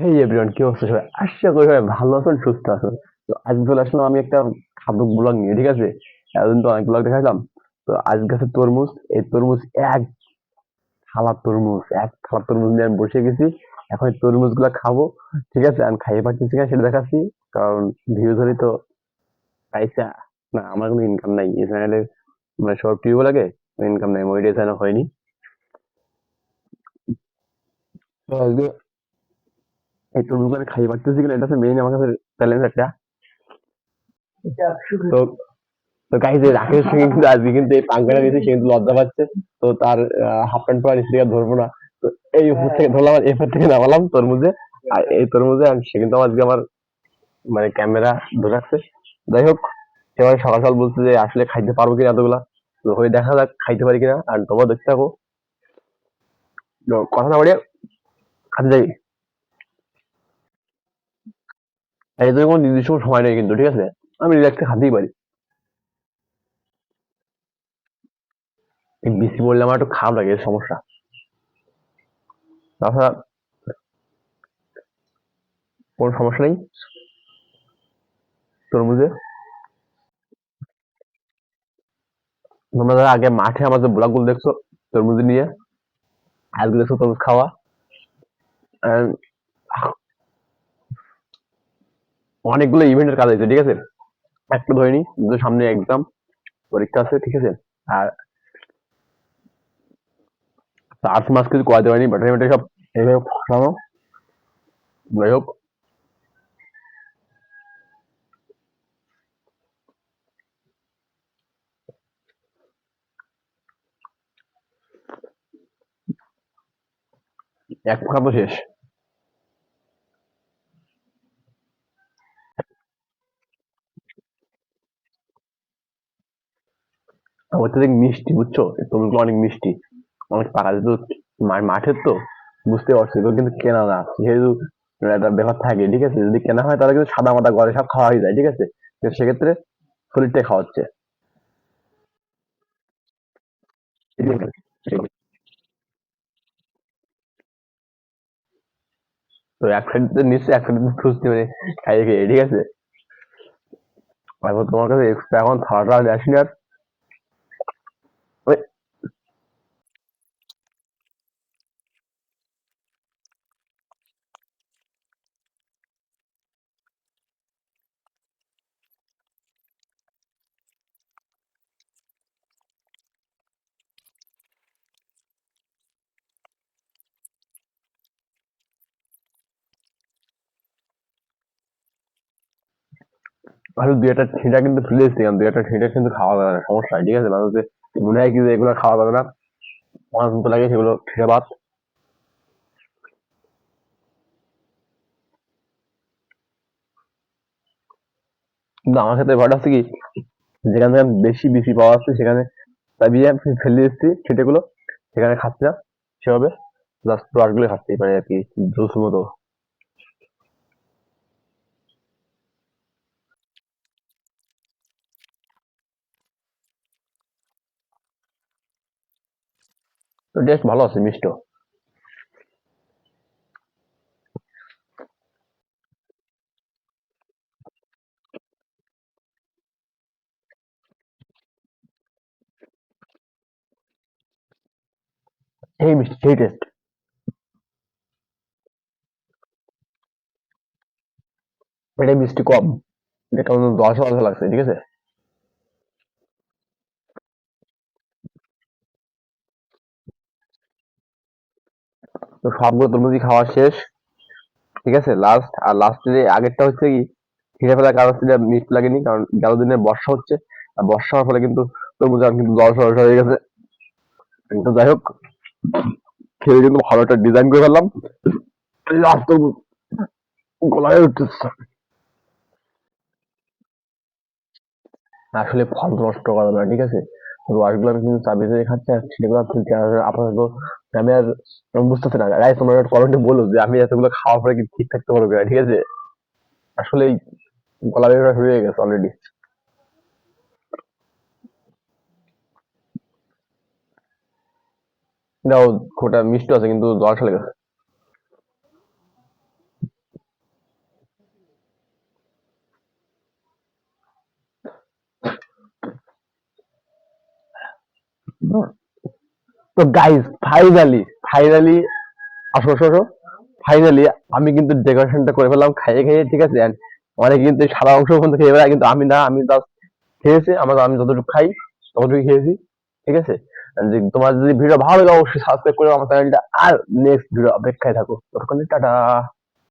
এই এভরিওয়ান কি অবস্থা সবাই? আশা করি সবাই ভালো আছেন, সুস্থ আছেন। তো আজকে চলে আসলাম, আমি একটা খাদ্য ব্লগ নিয়ে, ঠিক আছে? এতদিন তো অনেক ব্লগ দেখাইলাম। তো আজকে আছে তরমুজ। এই তরমুজ এক থালা তরমুজ, এক থালা তরমুজ নিয়ে আমি বসে গেছি। এখন এই তরমুজগুলা খাব, ঠিক আছে? আমি খাইয়ে পাচ্ছি কিনা সেটা দেখাচ্ছি। কারণ ভিউ ধরি তো পয়সা না, আমার কোনো ইনকাম নাই। এই চ্যানেলে মানে সব টিউব লাগে ইনকাম নাই। মনিটাইজেশন হয়নি। আজকে এই আমি খাইয়ে পারতেছি কিনা এটা মেইন আমার কাছে চ্যালেঞ্জ একটা। তো তো গাইজ রাকেশ সিং কিন্তু আজকে কিন্তু এই পাঙ্কাটা নিয়েছে সে কিন্তু লজ্জা পাচ্ছে। তো তার হাফ প্যান্ট পরা নিচে ধরবো না। তো এই উপর থেকে ধরলাম আর এরপর থেকে নামালাম তরমুজে। আর এই তরমুজে সে কিন্তু আজকে আমার মানে ক্যামেরা ধরে রাখছে। যাই হোক সে আমার সকাল সকাল বলছে যে আসলে খাইতে পারব কিনা এতগুলা। তো হয়ে দেখা যাক খাইতে পারি কিনা। আর তোমরা দেখতে থাকো। কথা না বাড়িয়ে খাতে যাই। এই তো কোনো নির্দিষ্ট কোনো সময় নেই কিন্তু, ঠিক আছে? আমি রিল্যাক্সে খাতেই পারি। বেশি বললে আমার একটু খারাপ লাগে সমস্যা। তাছাড়া কোনো সমস্যা নেই? তরমুজে? তোমরা যারা আগে মাঠে আমাদের ব্লগগুলো দেখছ, তরমুজ নিয়ে। আজকে দেখছ তরমুজ খাওয়া। অনেকগুলো ইভেন্টের কাজ আছে ঠিক আছে? একটা ধরিনি কিন্তু সামনে একদম পরীক্ষা আছে, ঠিক আছে? আর আর্টস মাস কিছু করাতে পারিনি বাট সব এইভাবে ফাঁসানো যাই হোক। এক ফাঁকা তো শেষ। অত্যাধিক মিষ্টি, বুঝছ? তরমুজগুলো অনেক মিষ্টি। অনেক পাকা যেহেতু মাঠের তো, বুঝতে পারছ? এগুলো কিন্তু কেনা না। যেহেতু একটা ব্যাপার থাকে, ঠিক আছে? যদি কেনা হয়, তাহলে কিন্তু সাদা মাদা ঘরে সব খাওয়া হয়ে যায়, ঠিক আছে? সেক্ষেত্রে শরীরটাই খাওয়াচ্ছে তো এক সাইড নিশ্চয়ই এক সাইড খুঁজতে মানে খাইয়ে খেয়ে, ঠিক আছে? এখন তোমার কাছে এক্সট্রা এখন থালাটা আসি আর ভালো দুই একটা ছিঁড়া কিন্তু ফেলে এসেছিলাম দুই একটা ছিঁড়া কিন্তু খাওয়া যাবে না, সমস্যা ঠিক আছে? মানুষের মনে হয় কি যে এগুলো খাওয়া যাবে না মতো লাগে সেগুলো ছিঁড়ে ভাত কিন্তু আমার সাথে ব্যাপারটা হচ্ছে কি, যেখানে বেশি বেশি পাওয়া যাচ্ছে, সেখানে চাবিয়ে আমি ফেলে এসেছি ছিটেগুলো সেখানে খাচ্ছি না, সেভাবে জাস্ট রসগুলো খাচ্ছি মানে আর কি জুস মতো। তো টেস্ট ভালো আছে, মিষ্ট। সেই মিষ্টি, সেই টেস্ট এটা মিষ্টি কম। এটা কেমন দশ দশ লাগছে, ঠিক আছে? তো সবগুলো তরমুজই খাওয়া শেষ। ঠিক আছে? লাস্ট আর লাস্টে আগেরটা হচ্ছে কি ছিঁড়ে ফেলার কারণ হচ্ছে যে লাগেনি, কারণ গেল দিনে বর্ষা হচ্ছে, আর বর্ষা হওয়ার ফলে কিন্তু তরমুজ কিন্তু জল সরস হয়ে গেছে। তো যাই হোক, খেয়ে কিন্তু ভালো একটা ডিজাইন করে ফেললাম। লাস্ট তরমুজ গলায় উঠতেছে আসলে ফল নষ্ট করা না, ঠিক আছে? আর আমি আর বুঝতেছি না। গাইস তোমরা কমেন্টে বলো যে আমি এতগুলো খাওয়ার পরে কি ঠিক থাকতে পারব ঠিক আছে? আসলে গলা বেরোটা হয়ে গেছে অলরেডি দাও, খোটা মিষ্টি আছে কিন্তু জল চলে তো গাইস ফাইনালি ফাইনালি আসো আসো ফাইনালি আমি কিন্তু ডেকোরেশনটা করে ফেললাম, খাইয়ে খাইয়ে, ঠিক আছে? অনেকে কিন্তু সারা অংশ পর্যন্ত খেয়ে ফেলে কিন্তু আমি না, আমি জাস্ট খেয়েছি, আমার আমি যতটুকু খাই ততটুকু খেয়েছি, ঠিক আছে? তোমার যদি ভিডিও ভালো লাগে, অবশ্যই সাবস্ক্রাইব করে আমার চ্যানেলটা আর নেক্সট ভিডিও অপেক্ষায় থাকো। ততক্ষণ, টাটা।